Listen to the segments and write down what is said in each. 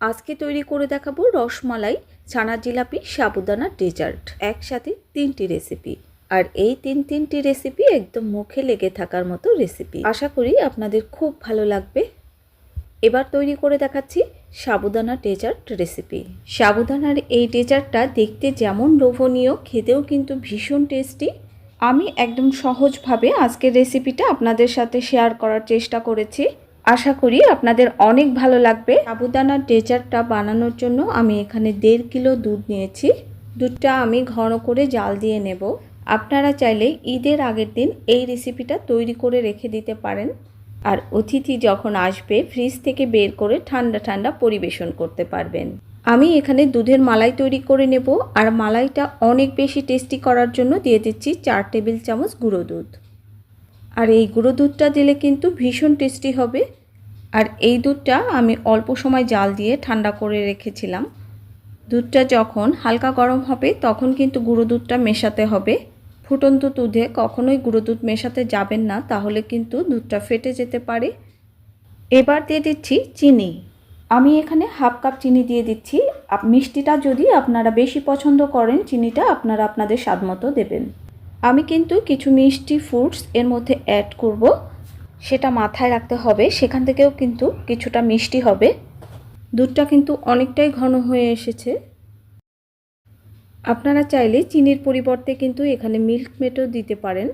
আজকে তৈরি করে দেখাবো রসমালাই ছানার জিলাপি, সাবুদানা ডেজার্ট। একসাথে তিনটি রেসিপি। আর এই তিন তিনটি রেসিপি একদম মুখে লেগে থাকার মতো রেসিপি। আশা করি আপনাদের খুব ভালো লাগবে। এবার তৈরি করে দেখাচ্ছি সাবুদানা ডেজার্ট রেসিপি। সাবুদানার এই ডেজার্টটা দেখতে যেমন লোভনীয়, খেতেও কিন্তু ভীষণ টেস্টি। আমি একদম সহজভাবে আজকের রেসিপিটা আপনাদের সাথে শেয়ার করার চেষ্টা করেছি। আশা করি আপনাদের অনেক ভালো লাগবে। সাবুদানার ডেজার্টটা বানানোর জন্য আমি এখানে দেড় কিলো দুধ নিয়েছি। দুধটা আমি ঘন করে জাল দিয়ে নেব। আপনারা চাইলে ঈদের আগের দিন এই রেসিপিটা তৈরি করে রেখে দিতে পারেন। আর অতিথি যখন আসবে, ফ্রিজ থেকে বের করে ঠান্ডা ঠান্ডা পরিবেশন করতে পারবেন। আমি এখানে দুধের মালাই তৈরি করে নেব। আর মালাইটা অনেক বেশি টেস্টি করার জন্য দিয়ে দিচ্ছি চার টেবিল চামচ গুঁড়ো দুধ। আর এই গুঁড়ো দুধটা দিলে কিন্তু ভীষণ টেস্টি হবে। আর এই দুধটা আমি অল্প সময় জাল দিয়ে ঠান্ডা করে রেখেছিলাম। দুধটা যখন হালকা গরম হবে, তখন কিন্তু গুঁড়ো দুধটা মেশাতে হবে। ফুটন্ত দুধে কখনোই গুঁড়ো দুধ মেশাতে যাবেন না, তাহলে কিন্তু দুধটা ফেটে যেতে পারে। এবার দিয়ে দিচ্ছি চিনি। আমি এখানে হাফ কাপ চিনি দিয়ে দিচ্ছি। মিষ্টিটা যদি আপনারা বেশি পছন্দ করেন, চিনিটা আপনারা আপনাদের স্বাদ মতো দেবেন। আমি কিন্তু কিছু মিষ্টি ফ্রুটস এর মধ্যে অ্যাড করব। সেটা মাথায় রাখতে হবে। সেখান থেকেও কিন্তু কিছুটা মিষ্টি হবে। দুধটা কিন্তু অনেকটাই ঘন হয়ে এসেছে। আপনারা চাইলে চিনির পরিবর্তে কিন্তু এখানে মিল্ক মেটও দিতে পারেন।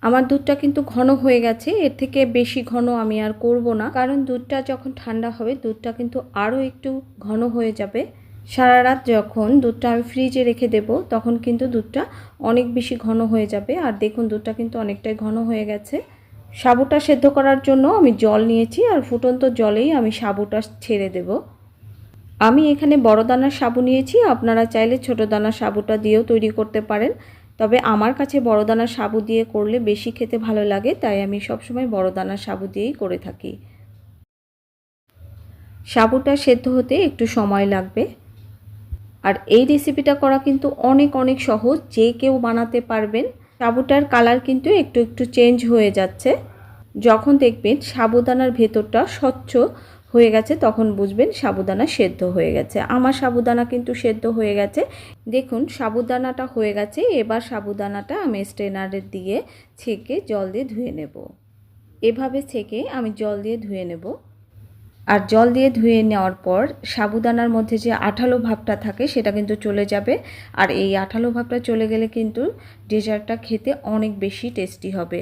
আমার দুধটা কিন্তু ঘন হয়ে গেছে। এর থেকে বেশি ঘন আমি আর করব না। কারণ দুধটা যখন ঠান্ডা হবে, দুধটা কিন্তু আরও একটু ঘন হয়ে যাবে। সারা রাত যখন দুধটা আমি ফ্রিজে রেখে দেব, তখন কিন্তু দুধটা অনেক বেশি ঘন হয়ে যাবে। আর দেখুন, দুধটা কিন্তু অনেকটাই ঘন হয়ে গেছে। সাবুটা সেদ্ধ করার জন্য আমি জল নিয়েছি, আর ফুটন্ত জলেই আমি সাবুটা ছেড়ে দেব। আমি এখানে বড় দানার সাবু নিয়েছি। আপনারা চাইলে ছোট দানার সাবুটা দিয়েও তৈরি করতে পারেন। তবে আমার কাছে বড় দানার সাবু দিয়ে করলে বেশি খেতে ভালো লাগে, তাই আমি সবসময় বড় দানার সাবু দিয়েই করে থাকি। সাবুটা সেদ্ধ হতে একটু সময় লাগবে। আর এই রেসিপিটা করা কিন্তু অনেক অনেক সহজ। যে কেউ বানাতে পারবেন, সাবুটার কালার কিন্তু একটু একটু চেঞ্জ হয়ে যাচ্ছে। যখন দেখবেন সাবুদানার ভেতরটা স্বচ্ছ হয়ে গেছে, তখন বুঝবেন সাবুদানা সেদ্ধ হয়ে গেছে। আমার সাবুদানা কিন্তু সেদ্ধ হয়ে গেছে। দেখুন, সাবুদানাটা হয়ে গেছে। এবার সাবুদানাটা আমি স্ট্রেনারে দিয়ে ছেঁকে জল দিয়ে ধুয়ে নেব। এভাবে ছেঁকে আমি জল দিয়ে ধুয়ে নেব। আর জল দিয়ে ধুয়ে নেওয়ার পর সাবুদানার মধ্যে যে আঠালো ভাবটা থাকে সেটা কিন্তু চলে যাবে। আর এই আঠালো ভাবটা চলে গেলে কিন্তু ডেজার্টটা খেতে অনেক বেশি টেস্টি হবে।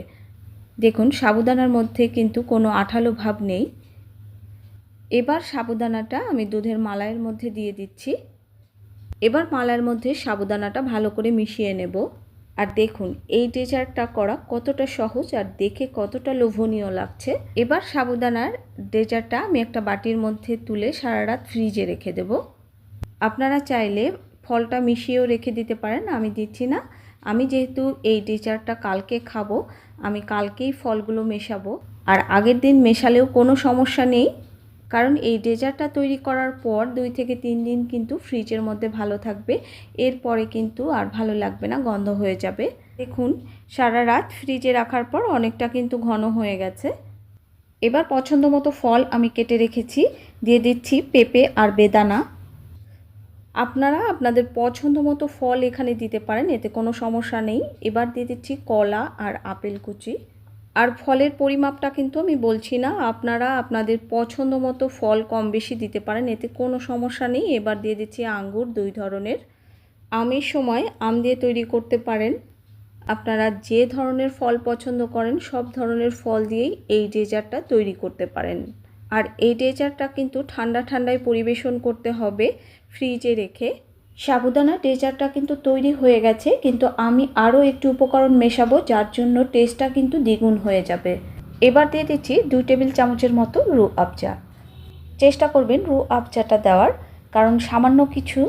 দেখুন, সাবুদানার মধ্যে কিন্তু কোনো আঠালো ভাব নেই। এবার সাবুদানাটা আমি দুধের মালাইয়ের মধ্যে দিয়ে দিচ্ছি। এবার মালার মধ্যে সাবুদানাটা ভালো করে মিশিয়ে নেব। আর দেখুন, এই ডেজার্টটা করা কতটা সহজ আর দেখে কতটা লোভনীয় লাগছে। এবার সাবুদানার ডেজার্টটা আমি একটা বাটির মধ্যে তুলে সারা রাত ফ্রিজে রেখে দেব। আপনারা চাইলে ফলটা মিশিয়েও রেখে দিতে পারেন, আমি দিচ্ছি না। আমি যেহেতু এই ডেজার্টটা কালকে খাব, আমি কালকেই ফলগুলো মেশাবো। আর আগের দিন মেশালেও কোনো সমস্যা নেই। কারণ এই ডেজার্টটা তৈরি করার পর দুই থেকে তিন দিন কিন্তু ফ্রিজের মধ্যে ভালো থাকবে। এরপরে কিন্তু আর ভালো লাগবে না, গন্ধ হয়ে যাবে। দেখুন, সারা রাত ফ্রিজে রাখার পর অনেকটা কিন্তু ঘন হয়ে গেছে। এবার পছন্দ মতো ফল আমি কেটে রেখেছি। দিয়ে দিচ্ছি পেঁপে আর বেদানা। আপনারা আপনাদের পছন্দ মতো ফল এখানে দিতে পারেন, এতে কোনো সমস্যা নেই। এবার দিয়ে দিচ্ছি কলা আর আপেল কুচি। আর ফলের পরিমাপটা কিন্তু আমি বলছি না, আপনারা আপনাদের পছন্দ মতো ফল কম বেশি দিতে পারেন, এতে কোনো সমস্যা নেই। এবার দিয়ে দিচ্ছি আঙ্গুর, দুই ধরনের। আমের সময় আম দিয়ে তৈরি করতে পারেন। আপনারা যে ধরনের ফল পছন্দ করেন, সব ধরনের ফল দিয়েই এই ডেজার্টটা তৈরি করতে পারেন। আর এই ডেজার্টটা কিন্তু ঠান্ডা ঠান্ডায় পরিবেশন করতে হবে ফ্রিজে রেখে। সাবুদানা ডেজার্টটা কিন্তু তৈরি হয়ে গেছে, কিন্তু আমি আরও একটু উপকরণ মেশাবো, যার জন্য টেস্টটা কিন্তু দ্বিগুণ হয়ে যাবে। এবার দিয়ে দিচ্ছি দুই টেবিল চামচের মতো রু আবজা চেষ্টা করবেন রু আবজাটা দেওয়ার, কারণ সামান্য কিছু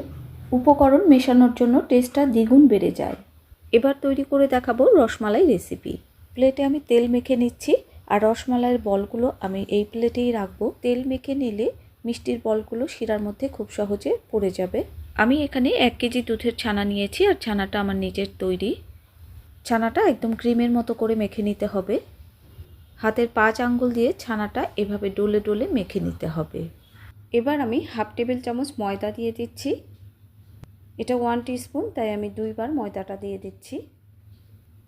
উপকরণ মেশানোর জন্য টেস্টটা দ্বিগুণ বেড়ে যায়। এবার তৈরি করে দেখাবো রসমালাই রেসিপি। প্লেটে আমি তেল মেখে নিচ্ছি, আর রসমালাইয়ের বলগুলো আমি এই প্লেটেই রাখব। তেল মেখে নিলে মিষ্টির বলগুলো শিরার মধ্যে খুব সহজে পড়ে যাবে। আমি এখানে এক কেজি দুধের ছানা নিয়েছি আর ছানাটা আমার নিজের তৈরি। ছানাটা একদম ক্রিমের মতো করে মেখে নিতে হবে। হাতের পাঁচ আঙ্গুল দিয়ে ছানাটা এভাবে ডলে ডলে মেখে নিতে হবে। এবার আমি হাফ টেবিল চামচ ময়দা দিয়ে দিচ্ছি। এটা ওয়ান স্পুন তাই আমি দুইবার ময়দাটা দিয়ে দিচ্ছি।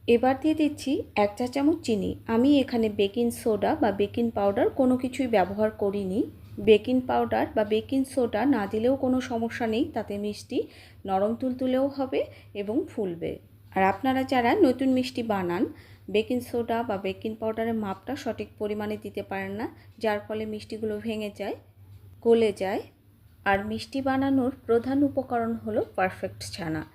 এবার দিয়ে দিচ্ছি এক চা চামচ চিনি। আমি এখানে বেকিং সোডা বা বেকিং পাউডার কোনো কিছুই ব্যবহার করিনি। বেকিং পাউডার বা বেকিং সোডা না দিলেও কোনো সমস্যা নেই, তাতে মিষ্টি নরম তুলতুলেও হবে এবং ফুলবে। আর আপনারা যারা নতুন মিষ্টি বানান, বেকিং সোডা বা বেকিং পাউডারের মাপটা সঠিক পরিমাণে দিতে পারেন না, যার ফলে মিষ্টিগুলো ভেঙে যায়, গলে যায়। আর মিষ্টি বানানোর প্রধান উপকরণ হলো পারফেক্ট ছানা।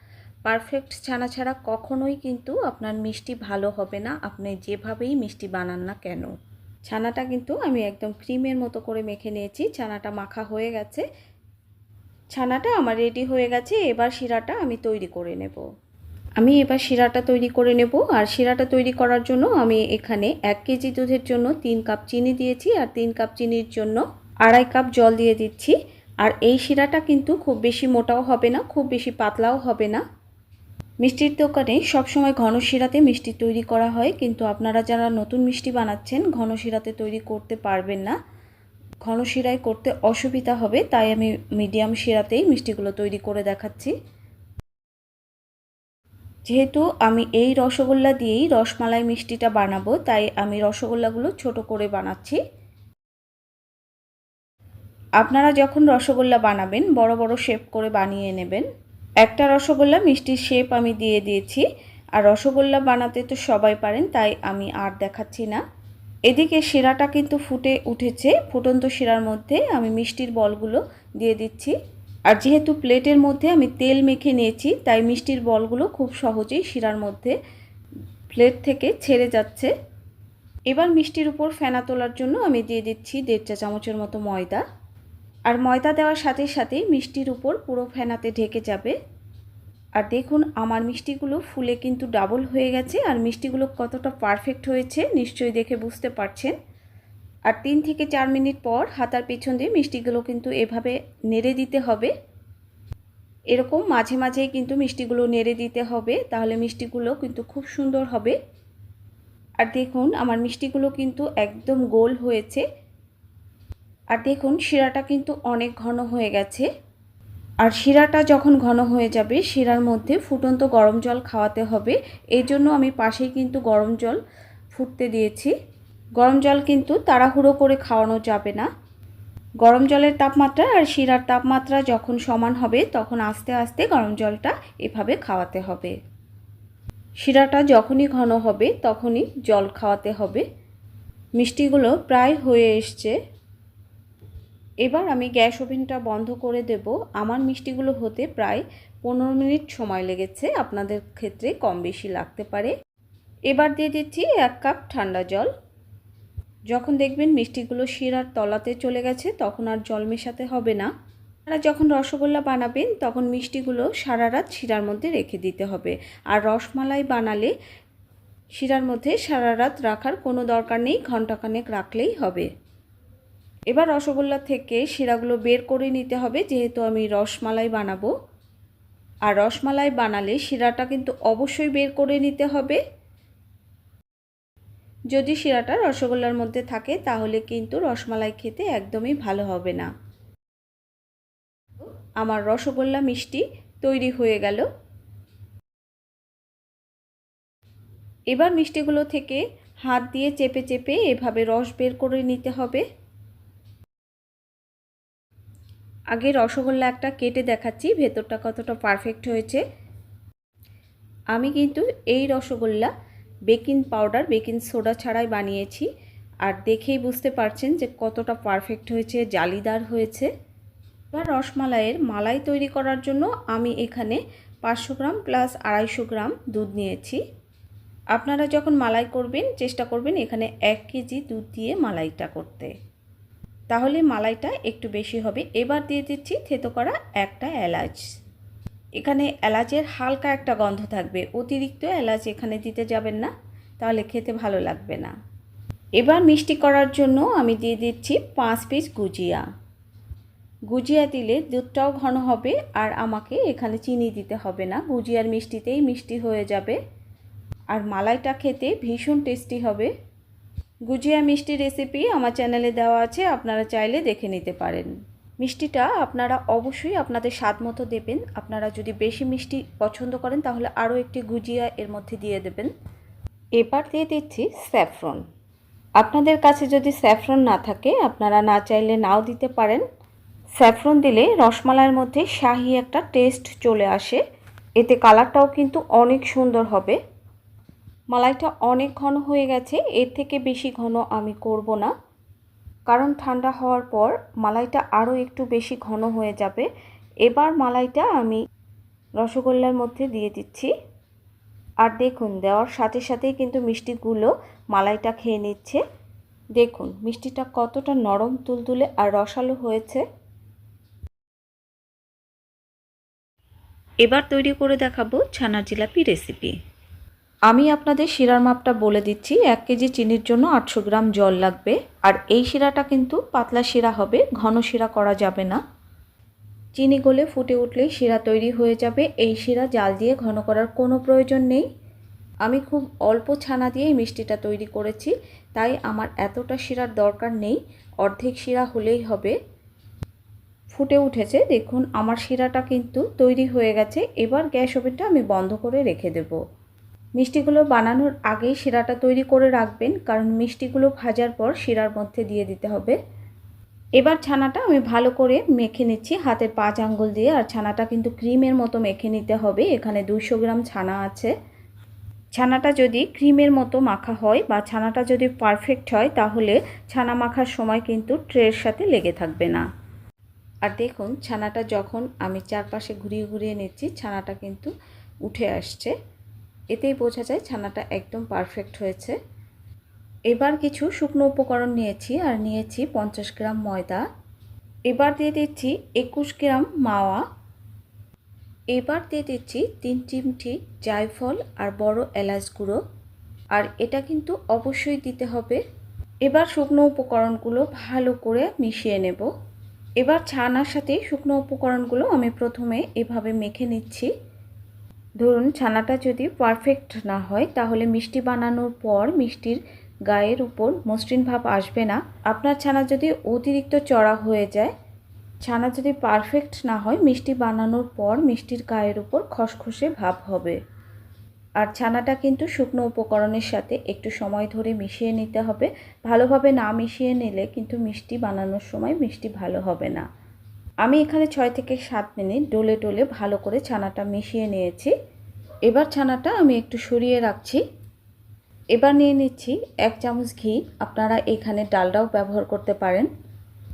পারফেক্ট ছানা ছাড়া কখনোই কিন্তু আপনার মিষ্টি ভালো হবে না, আপনি যেভাবেই মিষ্টি বানান না কেন। ছানাটা কিন্তু আমি একদম ক্রিমের মতো করে মেখে নিয়েছি, ছানাটা মাখা হয়ে গেছে। ছানাটা আমার রেডি হয়ে গেছে, এবার শিরাটা আমি তৈরি করে নেব। আমি এবার শিরাটা তৈরি করে নেব, আর শিরাটা তৈরি করার জন্য আমি এখানে এক কেজি দুধের জন্য তিন কাপ চিনি দিয়েছি, আর তিন কাপ চিনির জন্য আড়াই কাপ জল দিয়ে দিচ্ছি। আর এই শিরাটা কিন্তু খুব বেশি মোটাও হবে না, খুব বেশি পাতলাও হবে না। মিষ্টির দোকানে সবসময় ঘন শিরাতে মিষ্টি তৈরি করা হয়, কিন্তু আপনারা যারা নতুন মিষ্টি বানাচ্ছেন, ঘন শিরাতে তৈরি করতে পারবেন না। ঘন শিরায় করতে অসুবিধা হবে, তাই আমি মিডিয়াম শিরাতেই মিষ্টিগুলো তৈরি করে দেখাচ্ছি। যেহেতু আমি এই রসগোল্লা দিয়েই রসমালাই মিষ্টিটা বানাবো, তাই আমি রসগোল্লাগুলো ছোট করে বানাচ্ছি। আপনারা যখন রসগোল্লা বানাবেন, বড় বড় শেপ করে বানিয়ে নেবেন। একটা রসগোল্লা মিষ্টির শেপ আমি দিয়ে দিয়েছি। আর রসগোল্লা বানাতে তো সবাই পারেন, তাই আমি আর দেখাচ্ছি না। এদিকে শিরাটা কিন্তু ফুটে উঠেছে, ফুটন্ত শিরার মধ্যে আমি মিষ্টির বলগুলো দিয়ে দিচ্ছি। আর যেহেতু প্লেটের মধ্যে আমি তেল মেখে নিয়েছি, তাই মিষ্টির বলগুলো খুব সহজেই শিরার মধ্যে প্লেট থেকে ছেড়ে যাচ্ছে। এবার মিষ্টির উপর ফেনা তোলার জন্য আমি দিয়ে দিচ্ছি দেড় চা চামচের মতো ময়দা। আর ময়দা দেওয়ার সাথে সাথেই মিষ্টির উপর পুরো ফেনাতে ঢেকে যাবে। আর দেখুন, আমার মিষ্টিগুলো ফুলে কিন্তু ডাবল হয়ে গেছে আর মিষ্টিগুলো কতটা পারফেক্ট হয়েছে নিশ্চয়ই দেখে বুঝতে পারছেন। আর তিন থেকে চার মিনিট পর হাতার পেছন দিয়ে মিষ্টিগুলো কিন্তু এভাবে নেড়ে দিতে হবে। এরকম মাঝে মাঝেই কিন্তু মিষ্টিগুলো নেড়ে দিতে হবে, তাহলে মিষ্টিগুলো কিন্তু খুব সুন্দর হবে। আর দেখুন, আমার মিষ্টিগুলো কিন্তু একদম গোল হয়েছে। আর দেখুন, শিরাটা কিন্তু অনেক ঘন হয়ে গেছে। আর শিরাটা যখন ঘন হয়ে যাবে, শিরার মধ্যে ফুটন্ত গরম জল খাওয়াতে হবে। এই জন্য আমি পাশেই কিন্তু গরম জল ফুটতে দিয়েছি। গরম জল কিন্তু তাড়াহুড়ো করে খাওয়ানো যাবে না। গরম জলের তাপমাত্রা আর শিরার তাপমাত্রা যখন সমান হবে, তখন আস্তে আস্তে গরম জলটা এভাবে খাওয়াতে হবে। শিরাটা যখনই ঘন হবে, তখনই জল খাওয়াতে হবে। মিষ্টিগুলো প্রায় হয়ে এসছে। এবার আমি গ্যাস ওভেনটা বন্ধ করে দেব। আমার মিষ্টিগুলো হতে প্রায় পনেরো মিনিট সময় লেগেছে। আপনাদের ক্ষেত্রে কম বেশি লাগতে পারে। এবার দিয়ে দিচ্ছি এক কাপ ঠান্ডা জল। যখন দেখবেন মিষ্টিগুলো শিরার তলাতে চলে গেছে, তখন আর জল মেশাতে হবে না। আপনারা যখন রসগোল্লা বানাবেন, তখন মিষ্টিগুলো সারা রাত শিরার মধ্যে রেখে দিতে হবে। আর রসমালাই বানালে শিরার মধ্যে সারা রাত রাখার কোনো দরকার নেই ঘন্টাখানেক রাখলেই হবে। এবার রসগোল্লা থেকে শিরাগুলো বের করে নিতে হবে, যেহেতু আমি রসমালাই বানাবো। আর রসমালাই বানালে শিরাটা কিন্তু অবশ্যই বের করে নিতে হবে। যদি শিরাটা রসগোল্লার মধ্যে থাকে, তাহলে কিন্তু রসমালাই খেতে একদমই ভালো হবে না। আমার রসগোল্লা মিষ্টি তৈরি হয়ে গেল। এবার মিষ্টিগুলো থেকে হাত দিয়ে চেপে চেপে এভাবে রস বের করে নিতে হবে। আগে রসগোল্লা একটা কেটে দেখাচ্ছি, ভেতরটা কতটা পারফেক্ট হয়েছে। আমি কিন্তু এই rasgolla baking powder baking soda ছাড়াই বানিয়েছি। আর দেখেই বুঝতে পারছেন যে কতটা পারফেক্ট হয়েছে, জালিদার হয়েছে। এবার রসমালাইয়ের মালাই তৈরি করার জন্য আমি এখানে পাঁচশো গ্রাম প্লাস আড়াইশো গ্রাম দুধ নিয়েছি। আপনারা যখন মালাই করবেন, চেষ্টা করবেন এখানে এক কেজি দুধ দিয়ে মালাইটা করতে। তাহলে মালাইটা একটু বেশি হবে। এবার দিয়ে দিচ্ছি থেতো করা একটা এলাচ। এখানে এলাচের হালকা একটা গন্ধ থাকবে। অতিরিক্ত এলাচ এখানে দিতে যাবেন না, তাহলে খেতে ভালো লাগবে না। এবার মিষ্টি করার জন্য আমি দিয়ে দিচ্ছি পাঁচ পিস গুজিয়া। গুজিয়া দিলে দুধটাও ঘন হবে আর আমাকে এখানে চিনি দিতে হবে না। গুজিয়ার মিষ্টিতেই মিষ্টি হয়ে যাবে। আর মালাইটা খেতে ভীষণ টেস্টি হবে। গুজিয়া মিষ্টি রেসিপি আমার চ্যানেলে দেওয়া আছে, আপনারা চাইলে দেখে নিতে পারেন। মিষ্টিটা আপনারা অবশ্যই আপনাদের স্বাদ মতো দেবেন। আপনারা যদি বেশি মিষ্টি পছন্দ করেন, তাহলে আরও একটি গুজিয়া এর মধ্যে দিয়ে দেবেন। এবার দিয়ে দিচ্ছি স্যাফরন আপনাদের কাছে যদি স্যাফরন না থাকে, আপনারা না চাইলে নাও দিতে পারেন। স্যাফরন দিলে রসমালাইয়ের মধ্যে শাহি একটা টেস্ট চলে আসে। এতে কালারটাও কিন্তু অনেক সুন্দর হবে। মালাইটা অনেক ঘন হয়ে গেছে, এর থেকে বেশি ঘন আমি করব না। কারণ ঠান্ডা হওয়ার পর মালাইটা আরও একটু বেশি ঘন হয়ে যাবে। এবার মালাইটা আমি রসগোল্লার মধ্যে দিয়ে দিচ্ছি। আর দেখুন, দেওয়ার সাথে সাথেই কিন্তু মিষ্টিগুলো মালাইটা খেয়ে নিচ্ছে। দেখুন, মিষ্টিটা কতটা নরম, তুলতুলে আর রসালো হয়েছে। এবার তৈরি করে দেখাবো ছানার জিলাপি রেসিপি আমি আপনাদের শিরার মাপটা বলে দিচ্ছি, এক কেজি চিনির জন্য আটশো গ্রাম জল লাগবে। আর এই শিরাটা কিন্তু পাতলা শিরা হবে, ঘন শিরা করা যাবে না। চিনি গলে ফুটে উঠলেই শিরা তৈরি হয়ে যাবে। এই শিরা জাল দিয়ে ঘন করার কোনো প্রয়োজন নেই। আমি খুব অল্প ছানা দিয়ে এই মিষ্টিটা তৈরি করেছি, তাই আমার এতটা শিরার দরকার নেই। অর্ধেক শিরা হলেই হবে। ফুটে উঠেছে, দেখুন, আমার শিরাটা কিন্তু তৈরি হয়ে গেছে। এবার গ্যাস ওভেনটা আমি বন্ধ করে রেখে দেবো। মিষ্টিগুলো বানানোর আগেই শিরাটা তৈরি করে রাখবেন, কারণ মিষ্টিগুলো ভাজার পর শিরার মধ্যে দিয়ে দিতে হবে। এবার ছানাটা আমি ভালো করে মেখে নিচ্ছি, হাতের পাঁচ আঙ্গুল দিয়ে, আর ছানাটা কিন্তু ক্রিমের মতো মেখে নিতে হবে, এখানে দুশো গ্রাম ছানা আছে। ছানাটা যদি ক্রিমের মতো মাখা হয় বা ছানাটা যদি পারফেক্ট হয়, তাহলে ছানা মাখার সময় কিন্তু ট্রের সাথে লেগে থাকবে না। আর দেখুন, ছানাটা যখন আমি চারপাশে ঘুরিয়ে ঘুরিয়ে নিচ্ছি, ছানাটা কিন্তু উঠে আসছে। এতেই বোঝা যায় ছানাটা একদম পারফেক্ট হয়েছে। এবার কিছু শুকনো উপকরণ নিয়েছি, আর নিয়েছি পঞ্চাশ গ্রাম ময়দা। এবার দিয়ে দিচ্ছি একুশ গ্রাম মাওয়া। এবার দিয়ে দিচ্ছি তিন চিমটি জায়ফল আর বড় এলাচ গুঁড়ো। আর এটা কিন্তু অবশ্যই দিতে হবে। এবার শুকনো উপকরণগুলো ভালো করে মিশিয়ে নেব। এবার ছানার সাথে শুকনো উপকরণগুলো আমি প্রথমে এভাবে মেখে নিচ্ছি। ধরুন ছানাটা যদি পারফেক্ট না হয়, তাহলে মিষ্টি বানানোর পর মিষ্টির গায়ের উপর মসৃণ ভাব আসবে না। আপনার ছানা যদি অতিরিক্ত চড়া হয়ে যায়, ছানা যদি পারফেক্ট না হয়, মিষ্টি বানানোর পর মিষ্টির গায়ের উপর খসখসে ভাব হবে। আর ছানাটা কিন্তু শুকনো উপকরণের সাথে একটু সময় ধরে মিশিয়ে নিতে হবে। ভালোভাবে না মিশিয়ে নিলে কিন্তু মিষ্টি বানানোর সময় মিষ্টি ভালো হবে না। আমি এখানে ছয় থেকে সাত মিনিট ডোলে ডোলে ভালো করে ছানাটা মিশিয়ে নিয়েছি। এবার ছানাটা আমি একটু সরিয়ে রাখছি। এবার নিয়ে নিচ্ছি এক চামচ ঘি। আপনারা এখানে ডালটাও ব্যবহার করতে পারেন।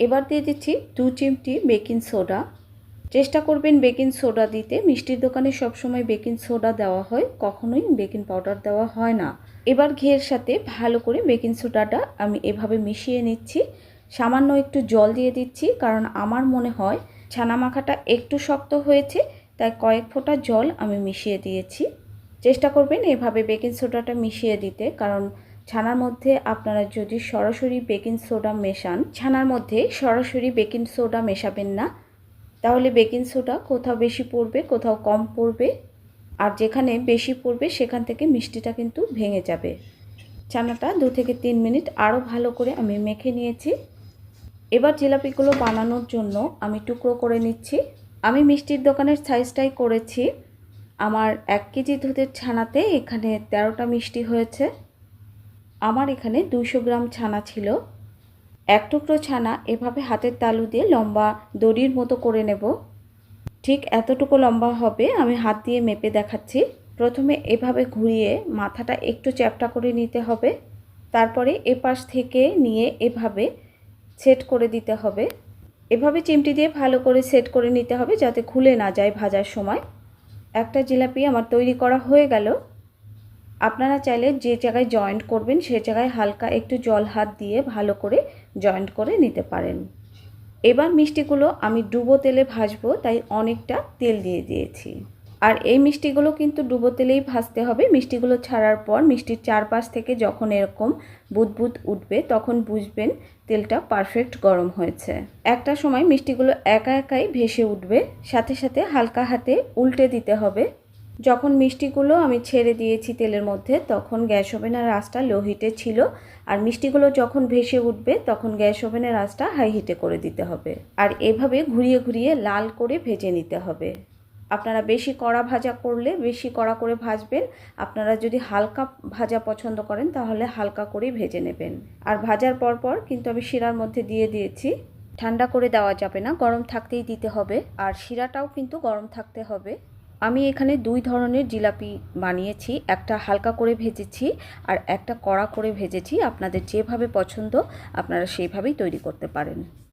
এবার দিয়ে দিচ্ছি দু চিমটি বেকিং সোডা। চেষ্টা করবেন বেকিং সোডা দিতে। মিষ্টির দোকানে সবসময় বেকিং সোডা দেওয়া হয়। কখনোই বেকিং পাউডার দেওয়া হয় না। এবার ঘিয়ের সাথে ভালো করে বেকিং সোডাটা আমি এভাবে মিশিয়ে নিচ্ছি। সামান্য একটু জল দিয়ে দিচ্ছি, কারণ আমার মনে হয় ছানা মাখাটা একটু শক্ত হয়েছে, তাই কয়েক ফোঁটা জল আমি মিশিয়ে দিয়েছি। চেষ্টা করবেন এভাবে বেকিং সোডাটা মিশিয়ে দিতে, কারণ ছানার মধ্যে আপনারা যদি সরাসরি বেকিং সোডা মেশান, ছানার মধ্যে সরাসরি বেকিং সোডা মেশাবেন না। তাহলে বেকিং সোডা কোথাও বেশি পড়বে, কোথাও কম পড়বে, আর যেখানে বেশি পড়বে সেখান থেকে মিষ্টিটা কিন্তু ভেঙে যাবে। ছানাটা দু থেকে তিন মিনিট আরও ভালো করে আমি মেখে নিয়েছি। এবার জিলাপিগুলো বানানোর জন্য আমি টুকরো করে নিচ্ছি। আমি মিষ্টির দোকানের সাইজটাই করেছি। আমার এক কেজি দুধের ছানাতে এখানে তেরোটা মিষ্টি হয়েছে। আমার এখানে দুশো গ্রাম ছানা ছিল। এক টুকরো ছানা এভাবে হাতের তালু দিয়ে লম্বা দড়ির মতো করে নেব। ঠিক এতটুকু লম্বা হবে, আমি হাত দিয়ে মেপে দেখাচ্ছি। প্রথমে এভাবে ঘুরিয়ে মাথাটা একটু চ্যাপটা করে নিতে হবে। তারপরে এপাশ থেকে নিয়ে এভাবে সেট করে দিতে হবে। এভাবে চিমটি দিয়ে ভালো করে সেট করে নিতে হবে যাতে খুলে না যায় ভাজার সময়। একটা জিলাপি আমার তৈরি করা হয়ে গেল। আপনারা চাইলে যে জায়গায় জয়েন্ট করবেন সে জায়গায় হালকা একটু জল হাত দিয়ে ভালো করে জয়েন্ট করে নিতে পারেন। এবার মিষ্টিগুলো আমি ডুবো তেলে ভাজবো, তাই অনেকটা তেল দিয়ে দিয়েছি। আর এই মিষ্টিগুলো কিন্তু ডুবো তেলেই ভাজতে হবে। মিষ্টিগুলো ছাড়ার পর মিষ্টির চারপাশ থেকে যখন এরকম বুদবুদ উঠবে, তখন বুঝবেন তেলটা পারফেক্ট গরম হয়েছে। একটা সময় মিষ্টিগুলো একা একাই ভেসে উঠবে, সাথে সাথে হালকা হাতে উল্টে দিতে হবে। যখন মিষ্টিগুলো আমি ছেড়ে দিয়েছি তেলের মধ্যে, তখন গ্যাস ওভেনের আঁচটা লো হিটে ছিল। আর মিষ্টিগুলো যখন ভেসে উঠবে, তখন গ্যাস ওভেনের আঁচটা হাই হিটে করে দিতে হবে। আর এভাবে ঘুরিয়ে ঘুরিয়ে লাল করে ভেজে নিতে হবে। আপনারা বেশি কড়া ভাজা করলে বেশি কড়া করে ভাজবেন। আপনারা যদি হালকা ভাজা পছন্দ করেন, তাহলে হালকা করেই ভেজে নেবেন। আর ভাজার পর পর কিন্তু আমি শিরার মধ্যে দিয়ে দিয়েছি। ঠান্ডা করে দেওয়া যাবে না, গরম থাকতেই দিতে হবে। আর শিরাটাও কিন্তু গরম থাকতে হবে। আমি এখানে দুই ধরনের জিলাপি বানিয়েছি, একটা হালকা করে ভেজেছি আর একটা কড়া করে ভেজেছি। আপনাদের যেভাবে পছন্দ, আপনারা সেইভাবেই তৈরি করতে পারেন।